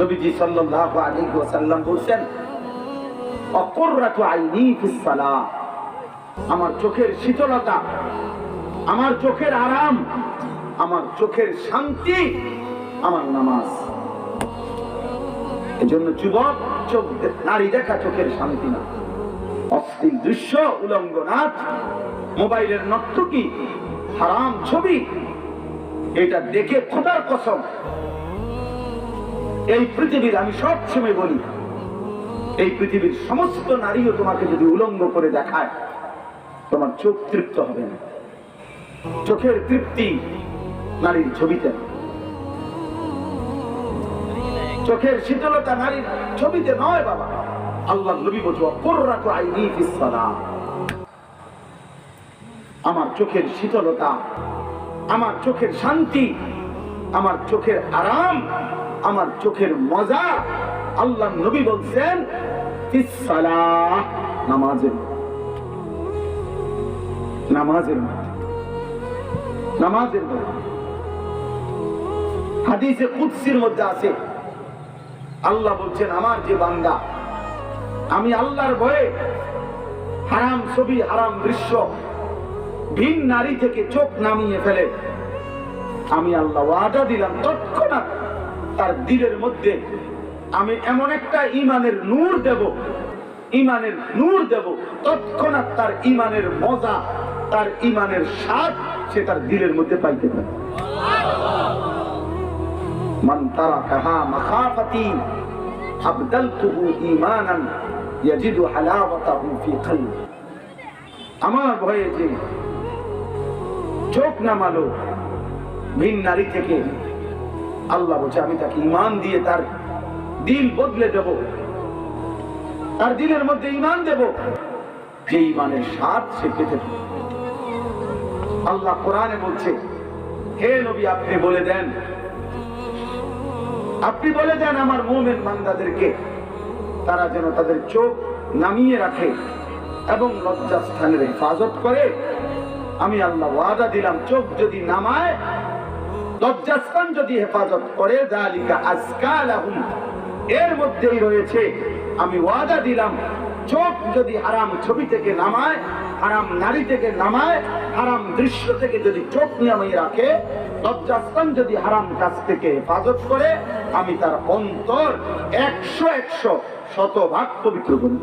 নবীজি সাল্লাল্লাহু আলাইহি ওয়াসাল্লাম বলছেন, অকুররাতু আইনি ফিস সালাহ আমার চোখের শীতলতা, আমার চোখের আরাম, আমার চোখের শান্তি, আমার নামাজ। এজন্য যুবক, চোখ নারী দেখা চোখের শান্তি না। অশ্লীল দৃশ্য, উলঙ্গ নাচ, মোবাইলের নর্তকী, হারাম ছবি, এটা দেখে খোদার কসম। এই পৃথিবীর আমি সব সময় বলি, এই পৃথিবীর সমস্ত নারীও তোমাকে যদি উলঙ্গ করে দেখায়, তোমার চোখ তৃপ্ত হবে না। চোখের তৃপ্তি নারীর ছবিতে চোখের শীতলতা নারীর ছবিতে নয় বাবা। আল্লাহ নবী বলছো কোর্রাত আইনি ফিস আমার চোখের শীতলতা, আমার চোখের শান্তি, আমার চোখের আরাম আমার চোখের মজা আল্লাহ নবী বলছেন নামাজের। নামাজের নামাজের হাদিসে কুৎসির মধ্যে আছে। আল্লাহ বলছেন, আমার যে বান্দা, আমি আল্লাহর ভয়ে হারাম ছবি, হারাম দৃশ্য, ভিন নারী থেকে চোখ নামিয়ে ফেলে। আমি আল্লাহ ওয়াদা দিলাম, তৎক্ষণাৎ তার দিলের মধ্যে আমি এমন একটা ইমানের নূর দেব ইমানের নূর দেব, তৎক্ষণাৎ তার ইমানের মজা, তার ইমানের স্বাদ সে তার দিলের মধ্যে পাইতে পারে। কলবি। আমার ভয়ে যে চোখ নামালো ভিন নারী থেকে আল্লাহ বলছে, আমি তাকে ইমান দিয়ে তার দিল বদলে দেব। তার দিলের মধ্যে ইমান দেব। যে ইমানের স্বাদ সে পেতে আল্লাহ কোরআনে বলছে, হে নবী, আপনি বলে দেন, আপনি বলে দেন আমার মোমেন বান্দাদেরকে, তারা যেন তাদের চোখ নামিয়ে রাখে এবং লজ্জাস্থানের হেফাজত করে। আমি আল্লাহ ওয়াদা দিলাম, চোখ যদি নামায় লজ্জাস্থান যদি হেফাজত করে জালিকা আজকালাহুম এর মধ্যেই রয়েছে, আমি ওয়াদা দিলাম, চোখ যদি হারাম ছবি থেকে নামায়, হারাম নারী থেকে নামায়, হারাম দৃশ্য থেকে যদি চোখ নামিয়ে রাখে লজ্জাস্থান যদি হারাম কাজ থেকে হেফাজত করে, আমি তার অন্তর একশো একশো শতভাগ পবিত্র করে।